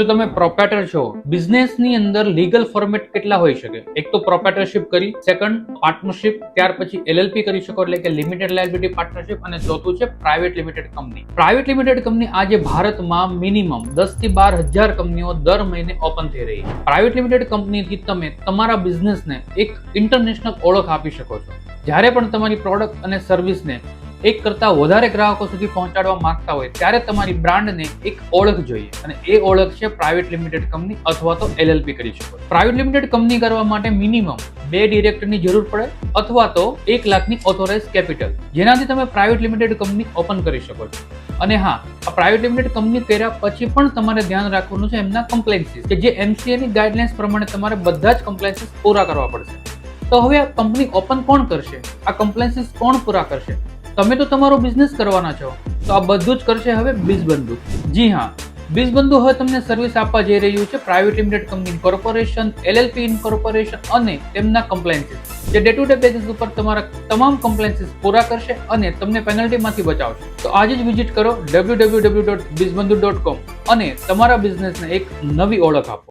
શું તમે પ્રોપેટર છો? બિઝનેસની અંદર લીગલ ફોર્મેટ કેટલા હોઈ શકે? એક તો પ્રોપેટરશિપ કરી સેકન્ડ પાર્ટનરશિપ ત્યાર પછી એલએલપી કરી શકો એટલે કે લિમિટેડ લાયબિલિટી પાર્ટનરશિપ અને ચોથું છે private limited company private limited company આજે ભારતમાં મિનિમમ દસથી બાર હજાર કંપનીઓ દર મહિને ઓપન થઈ રહી છે. પ્રાઇવેટ લિમિટેડ કંપનીથી તમે તમારા બિઝનેસને એક ઇન્ટરનેશનલ ઓળખ આપી શકો છો. જ્યારે પણ તમારી પ્રોડક્ટ અને સર્વિસને એક કરતાં વધારે ગ્રાહકો સુધી પહોંચાડવા માંગતા હોય, ત્યારે તમારી બ્રાન્ડને એક ઓળખ જોઈએ. અને એ ઓળખ છે પ્રાઇવેટ લિમિટેડ કંપની અથવા તો એલએલપી કરી શકો. પ્રાઇવેટ લિમિટેડ કંપની કરવા માટે મિનિમમ બે ડિરેક્ટરની જરૂર પડે અથવા તો એક લાખની ઓથોરાઇઝ કેપિટલ જેનાથી તમે પ્રાઇવેટ લિમિટેડ કંપની ઓપન કરી શકો છો. અને હા, આ પ્રાઇવેટ લિમિટેડ કંપની કર્યા પછી પણ તમારે ધ્યાન રાખવાનું છે એમના કમ્પ્લેન્સીસ કે જે એમસીએની ગાઈડલાઇન્સ પ્રમાણે તમારે બધા જ કમ્પ્લેન્સીસ પૂરા કરવા પડશે. તો હવે આ કંપની ઓપન કોણ કરશે? આ કમ્પ્લેન્સીસ કોણ પૂરા કરશે? તમે તો તમારો બિઝનેસ કરવાના છો, તો આ બધું જ કરશે હવે બીજબંધુ. જી હા, બીજબંધુ હવે તમને સર્વિસ આપવા જઈ રહ્યું છે private limited company corporation LLP incorporation અને તેમના કમ્પ્લાયન્સીસ જે ડે ટુ ડે બેસિસ ઉપર તમારા તમામ કમ્પ્લાયન્સીસ પૂરા કરશે અને તમને પેનલ્ટીમાંથી બચાવશે. તો આજે જ વિઝિટ કરો www.bizbandhu.com અને તમારા બિઝનેસને એક નવી ઓળખ આપો.